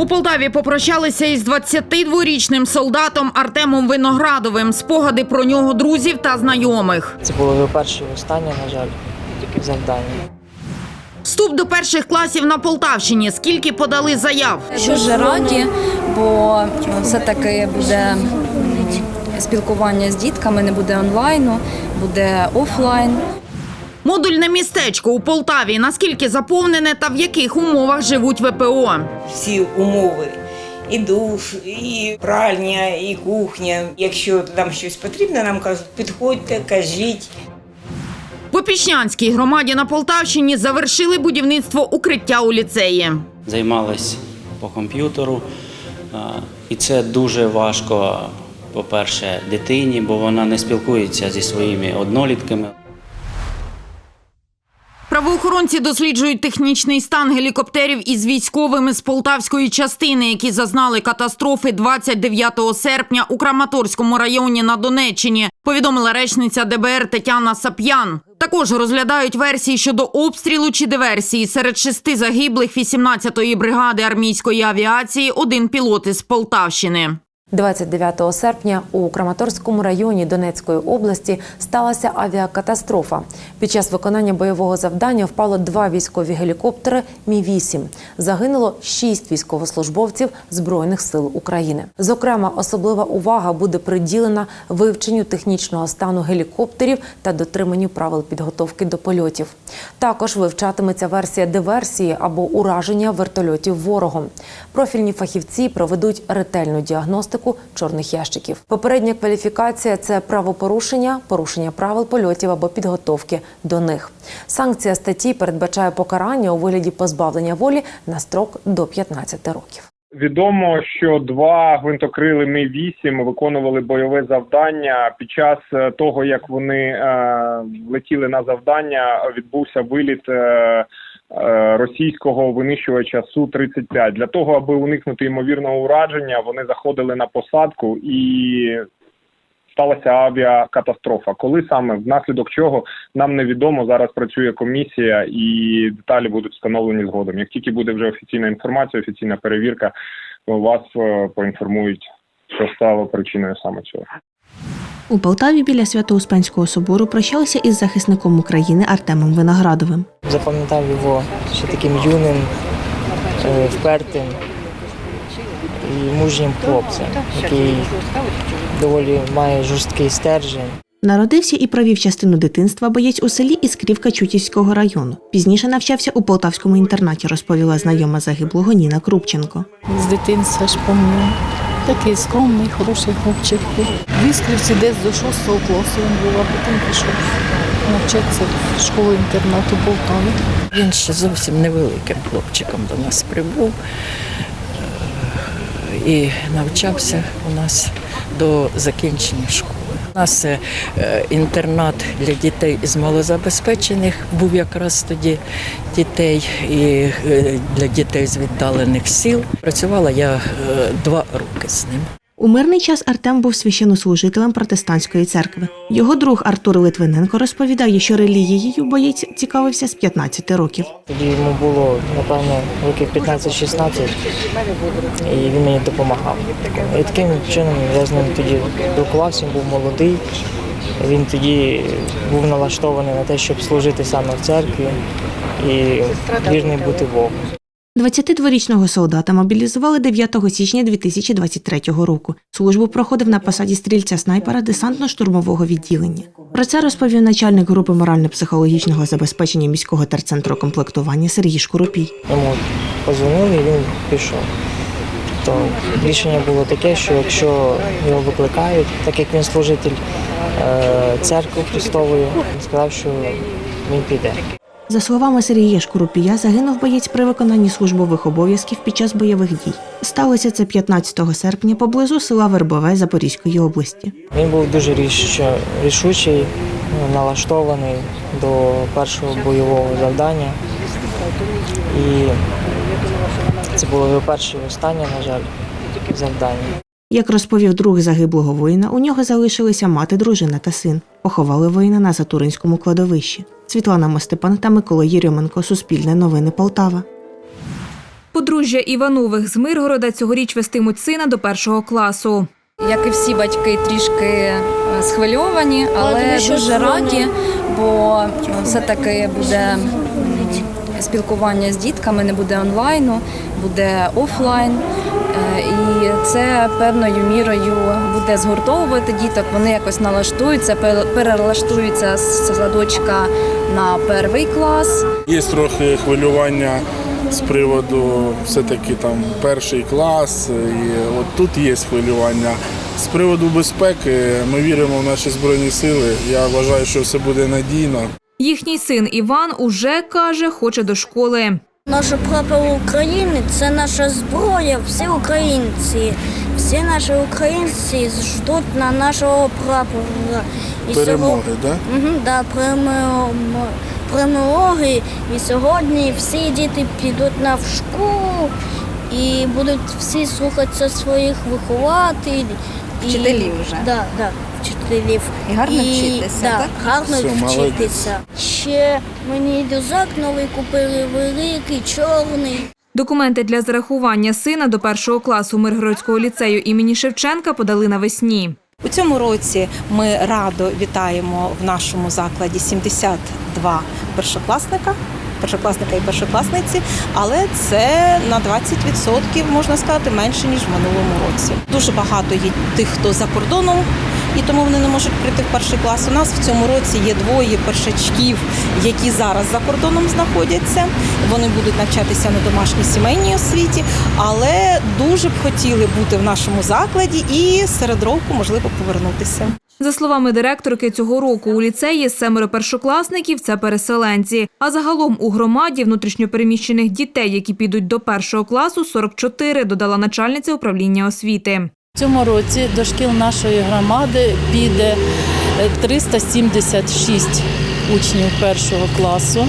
У Полтаві попрощалися із 22-річним солдатом Артемом Виноградовим. Спогади про нього друзів та знайомих. Це було його перше і останнє, на жаль, завдання. Вступ до перших класів на Полтавщині. Скільки подали заяв? Дуже раді, бо все-таки буде спілкування з дітками, не буде онлайну, буде офлайн. Модульне містечко у Полтаві. Наскільки заповнене та в яких умовах живуть ВПО? всі умови. І душ, і пральня, і кухня. Якщо нам щось потрібно, нам кажуть, підходьте, кажіть. В Опішнянській громаді на Полтавщині завершили будівництво укриття у ліцеї. займались по комп'ютеру. І це дуже важко, по-перше, дитині, бо вона не спілкується зі своїми однолітками. Правоохоронці досліджують технічний стан гелікоптерів із військовими з полтавської частини, які зазнали катастрофи 29 серпня у Краматорському районі на Донеччині. Повідомила речниця ДБР Тетяна Сап'ян. Також розглядають версії щодо обстрілу чи диверсії. Серед шести загиблих 18-ї бригади армійської авіації один пілот із Полтавщини. 29 серпня у Краматорському районі Донецької області сталася авіакатастрофа. Під час виконання бойового завдання впало два військові гелікоптери Мі-8. Загинуло шість військовослужбовців Збройних сил України. Зокрема, особлива увага буде приділена вивченню технічного стану гелікоптерів та дотриманню правил підготовки до польотів. Також вивчатиметься версія диверсії або ураження вертольотів ворогом. Профільні фахівці проведуть ретельну діагностику чорних ящиків. Попередня кваліфікація це правопорушення, порушення правил польотів або підготовки до них. Санкція статті передбачає покарання у вигляді позбавлення волі на строк до 15 років. Відомо, що два гвинтокрили Ми 8 виконували бойове завдання. Під час е, того, як вони е, летіли на завдання, відбувся виліт е, російського винищувача су 35 Для того, аби уникнути ймовірного ураження, вони заходили на посадку і сталася авіакатастрофа. Коли саме внаслідок чого нам невідомо. Зараз працює комісія, і деталі будуть встановлені згодом. Як тільки буде вже офіційна інформація, офіційна перевірка, вас е, поінформують, що стало причиною саме цього. У Полтаві біля Свято-Успенського собору прощалися із захисником України Артемом Виноградовим. Запам'ятав його ще таким юним, е, впертим і мужнім хлопцем, який доволі має жорсткий стержень. Народився і провів частину дитинства боєць у селі Іскрівка Чутівського району. Пізніше навчався у полтавському інтернаті, розповіла знайома загиблого Ніна Крупченко. З дитинства ж пам'ятаю. Такий скромний, хороший хлопчик. В Іскрівці десь до 6 класу він був, а потім пішов навчатися в школу інтернату Полтави. Він ще зовсім невеликим хлопчиком до нас прибув е, і навчався у нас до закінчення школи. У нас е, інтернат для дітей з малозабезпечених був якраз тоді дітей і е, для дітей з віддалених сіл. Працювала я е, два роки з ним. У мирний час Артем був священнослужителем протестантської церкви. Його друг Артур Литвиненко розповідає, що релігією боєць цікавився з 15 років. Тоді йому було, напевно, років 15-16, і він мені допомагав. І таким чином я з ним тоді спілкувався, він був молодий. Він тоді був налаштований на те, щоб служити саме в церкві і вірний бути Богу. 22-річного солдата мобілізували 9 січня 2023 року. Службу проходив на посаді стрільця снайпера десантно-штурмового відділення. Про це розповів начальник групи морально-психологічного забезпечення міського терцентру комплектування Сергій Шкуропій. Йому позвонили, і він пішов. То рішення було таке, що якщо його викликають, так як він служитель е, церкви Христової, він сказав, що він піде. За словами Сергія Шкурупія, загинув боєць при виконанні службових обов'язків під час бойових дій. Сталося це 15 серпня поблизу села Вербове Запорізької області. Він був дуже ріш- рішучий, налаштований до першого бойового завдання. І це було його перше і останнє, на жаль, завдання. Як розповів друг загиблого воїна, у нього залишилися мати, дружина та син. Поховали воїна на Затуринському кладовищі. Світлана Мостепан та Микола Єрьоменко. Суспільне новини Полтава. Подружжя Іванових з Миргорода цьогоріч вестимуть сина до першого класу. Як і всі батьки, трішки е, схвильовані, але дуже раді, бо е, все-таки буде спілкування з дітками, не буде онлайну, буде офлайн. І це певною мірою буде згуртовувати діток. Вони якось налаштуються, перелаштуються з садочка на перший клас. Є трохи хвилювання з приводу все-таки там перший клас, і от тут є хвилювання. З приводу безпеки ми віримо в наші збройні сили. Я вважаю, що все буде надійно. Їхній син Іван уже каже, хоче до школи. Наша прапор України це наша зброя, всі українці. Всі наші українці ждуть на нашого прапора. І Перемоги, сьогодні- так? Мгм, да, перемоги. І сьогодні всі діти підуть на в школу і будуть всі слухатися своїх вихователів. І- Вчителів вже. Да, да, вчителів. І гарно вчитися, да, так? гарно Все, молодець. вчитися. Ще мені рюкзак новий купили, великий, чорний. Документи для зарахування сина до першого класу Миргородського ліцею імені Шевченка подали навесні. У цьому році ми радо вітаємо в нашому закладі 72 першокласника. Першокласника і першокласниці, але це на 20% можна сказати менше ніж в минулому році. Дуже багато є тих, хто за кордоном, і тому вони не можуть прийти в перший клас. У нас в цьому році є двоє першачків, які зараз за кордоном знаходяться. Вони будуть навчатися на домашній сімейній освіті, але дуже б хотіли бути в нашому закладі і серед року можливо повернутися. За словами директорки, цього року у ліцеї семеро першокласників це переселенці. А загалом у громаді внутрішньопереміщених дітей, які підуть до першого класу, 44, додала начальниця управління освіти. Цьому році до шкіл нашої громади піде е, 376 учнів першого класу.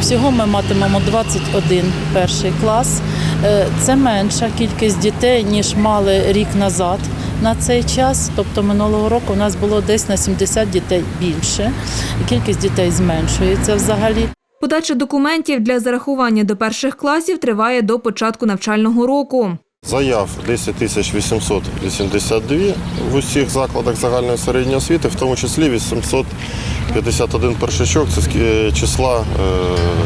Всього ми матимемо 21 перший клас. Е, Це менша кількість дітей, ніж мали рік назад на цей час. Тобто минулого року у нас було десь на 70 дітей більше. Кількість дітей зменшується взагалі. Подача документів для зарахування до перших класів триває до початку навчального року. Заяв 10 тисяч 882 в усіх закладах загальної середньої освіти, в тому числі 851 першачок це е, числа е,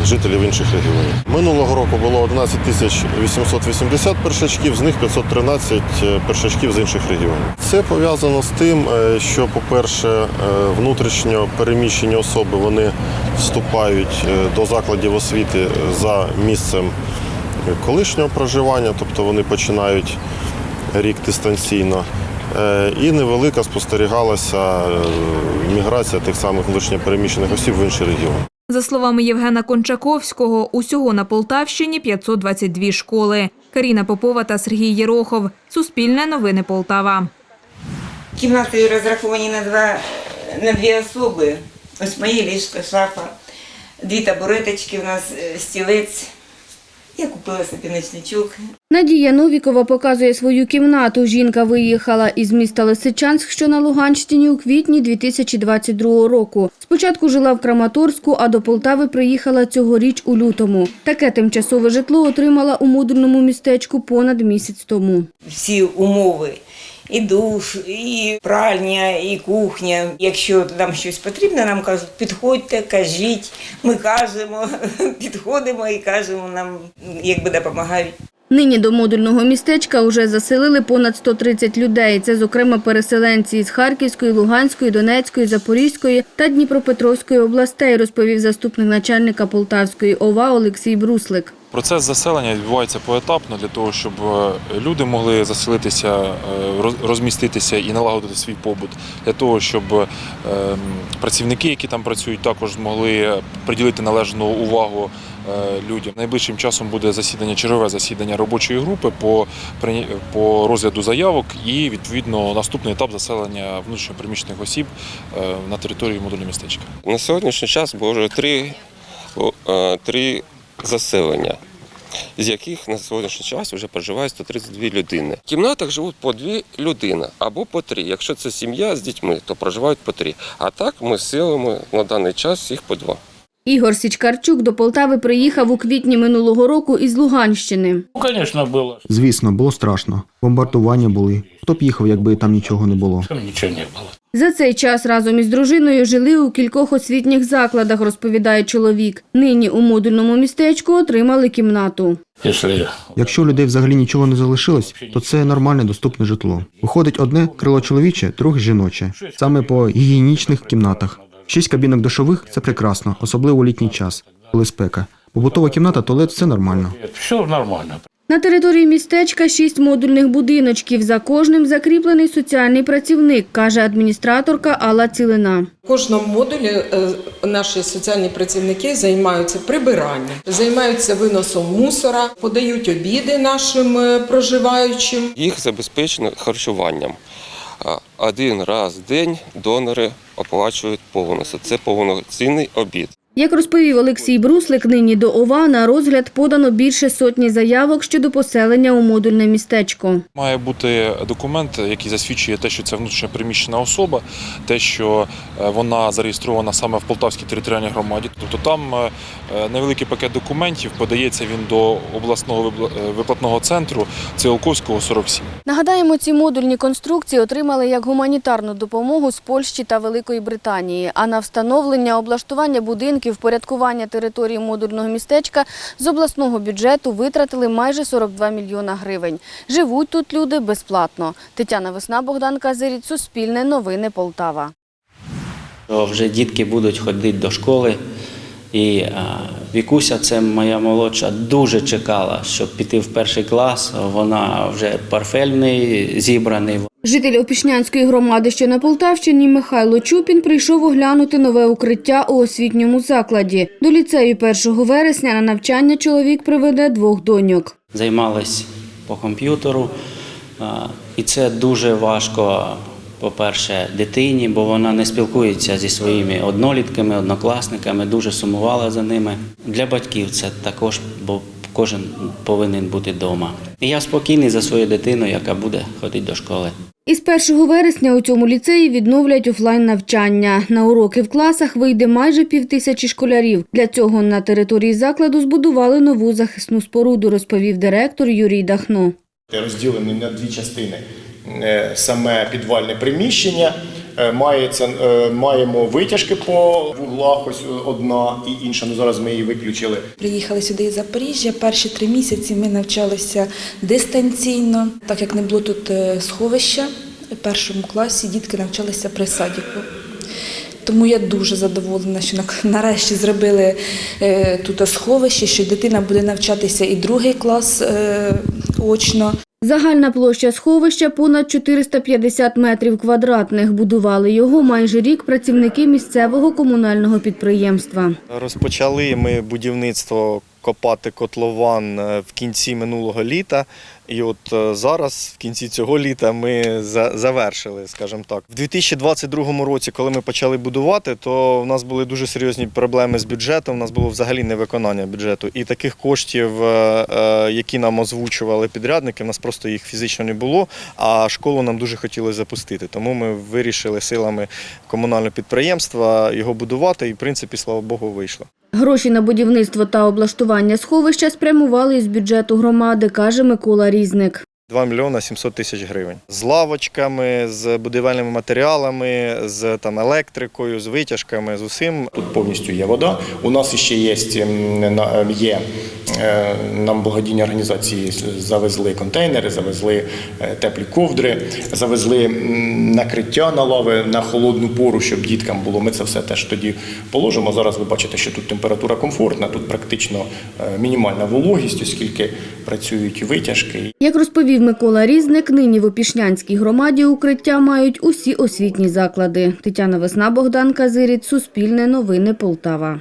жителів інших регіонів. Минулого року було 11 тисяч 880 першачків, з них 513 першачків з інших регіонів. Це пов'язано з тим, е, що, по-перше, е, внутрішньо переміщені особи вони вступають е, до закладів освіти за місцем колишнього проживання, тобто вони починають рік дистанційно. Е, І невелика спостерігалася е, міграція тих самих внутрішньопереміщених осіб в інші регіони. За словами Євгена Кончаковського, усього на Полтавщині 522 школи. Каріна Попова та Сергій Єрохов. Суспільне новини Полтава. Кімнати розраховані на два на дві особи. Ось моє ліжко, шафа, дві табуреточки, у нас е, стілець. Я купила собі ночничок. Надія Новікова показує свою кімнату. Жінка виїхала із міста Лисичанськ, що на Луганщині, у квітні 2022 року. Спочатку жила в Краматорську, а до Полтави приїхала цьогоріч у лютому. Таке тимчасове житло отримала у модульному містечку понад місяць тому. Всі умови. І душ, і пральня, і кухня. Якщо нам щось потрібно, нам кажуть, підходьте, кажіть. Ми кажемо, підходимо і кажемо, нам якби допомагають. Нині до модульного містечка вже заселили понад 130 людей. Це, зокрема, переселенці із Харківської, Луганської, Донецької, Запорізької та Дніпропетровської областей, розповів заступник начальника Полтавської ОВА Олексій Бруслик. Процес заселення відбувається поетапно для того, щоб е, люди могли заселитися, е, розміститися і налагодити свій побут, для того, щоб е, працівники, які там працюють, також змогли приділити належну увагу людям. Найближчим часом буде засідання, чергове засідання робочої групи по, по розгляду заявок і відповідно наступний етап заселення внутрішньопереміщених осіб е, на території модульного містечка. На сьогоднішній час було вже три, е, три заселення, з яких на сьогоднішній час вже проживає 132 людини. В кімнатах живуть по дві людини або по три. Якщо це сім'я з дітьми, то проживають по три. А так ми селимо на даний час їх по два. Ігор Січкарчук до Полтави приїхав у квітні минулого року із Луганщини. Звісно, було. Звісно, було страшно. Бомбардування були. Хто б їхав, якби там нічого не було. Там нічого не було. За цей час разом із дружиною жили у кількох освітніх закладах, розповідає чоловік. Нині у модульному містечку отримали кімнату. Якщо Якщо у людей взагалі нічого не залишилось, то це нормальне доступне житло. Виходить одне крило чоловіче, друге жіноче, саме по гігієнічних кімнатах. Шість кабінок душових це прекрасно, особливо у літній час, коли спека. Побутова кімната, туалет все нормально. все нормально. На території містечка шість модульних будиночків. За кожним закріплений соціальний працівник, каже адміністраторка Алла Цілина. В кожному модулі е, наші соціальні працівники займаються прибиранням, займаються виносом мусора, подають обіди нашим е, проживаючим. Їх забезпечено харчуванням. Один раз в день донори оплачують повністю. Це повноцінний обід. Як розповів Олексій Бруслик, нині до ОВА на розгляд подано більше сотні заявок щодо поселення у модульне містечко. Має бути документ, який засвідчує те, що це внутрішньо переміщена особа, те, що е, вона зареєстрована саме в Полтавській територіальній громаді. Тобто там е, невеликий пакет документів подається він до обласного е, виплатного центру Циолковського 47. Нагадаємо, ці модульні конструкції отримали як гуманітарну допомогу з Польщі та Великої Британії. А на встановлення, облаштування будинків, порядкування території модульного містечка з обласного бюджету витратили майже 42 мільйона гривень. Живуть тут люди безплатно. Тетяна Весна, Богдан Казиріць, Суспільне новини Полтава. Вже дітки будуть ходити до школи. І Вікуся, це моя молодша, дуже чекала, щоб піти в перший клас. Вона вже неї зібраний. Житель Опішнянської громади, що на Полтавщині, Михайло Чупін прийшов оглянути нове укриття у освітньому закладі. До ліцею 1 вересня на навчання чоловік приведе двох доньок. Займались по комп'ютеру. І це дуже важко, по-перше, дитині, бо вона не спілкується зі своїми однолітками, однокласниками, дуже сумувала за ними. Для батьків це також, кожен повинен бути вдома. І я спокійний за свою дитину, яка буде ходити до школи. Із 1 вересня у цьому ліцеї відновлять офлайн навчання. На уроки в класах вийде майже півтисячі школярів. Для цього на території закладу збудували нову захисну споруду, розповів директор Юрій Дахно. розділений на дві частини. Е, Саме підвальне приміщення мається, е, маємо витяжки по вуглах, ось одна і інша. Ну зараз ми її виключили. Приїхали сюди із Запоріжжя. Перші три місяці ми навчалися дистанційно, так як не було тут е, сховища. В першому класі дітки навчалися при садіку. Тому я дуже задоволена, що на- нарешті зробили е, тут сховище, що дитина буде навчатися і другий клас е, очно. Загальна площа сховища понад 450 метрів квадратних. Будували його майже рік працівники місцевого комунального підприємства. Розпочали ми будівництво копати котлован е, в кінці минулого літа. І от е, зараз, в кінці цього літа, ми завершили, скажімо так. В 2022 році, коли ми почали будувати, то в нас були дуже серйозні проблеми з бюджетом. У нас було взагалі невиконання бюджету. І таких коштів, е, е, які нам озвучували підрядники, в нас просто їх фізично не було. А школу нам дуже хотілося запустити. Тому ми вирішили силами комунального підприємства його будувати, і в принципі, слава Богу, вийшло. Гроші на будівництво та облаштування сховища спрямували із бюджету громади, каже Микола Різник. 2 мільйона 700 тисяч гривень. З лавочками, з будівельними матеріалами, з там електрикою, з витяжками, з усім. Тут повністю є вода. У нас ще є, ем, на- є е, нам благодійні організації завезли контейнери, завезли е, теплі ковдри, завезли накриття на лави на холодну пору, щоб діткам було. Ми це все теж тоді положимо. Зараз ви бачите, що тут температура комфортна, тут практично е, мінімальна вологість, оскільки працюють витяжки. Як розповів Микола Різник, нині в Опішнянській громаді укриття мають усі освітні заклади. Тетяна Весна, Богдан Казиріць, Суспільне новини Полтава.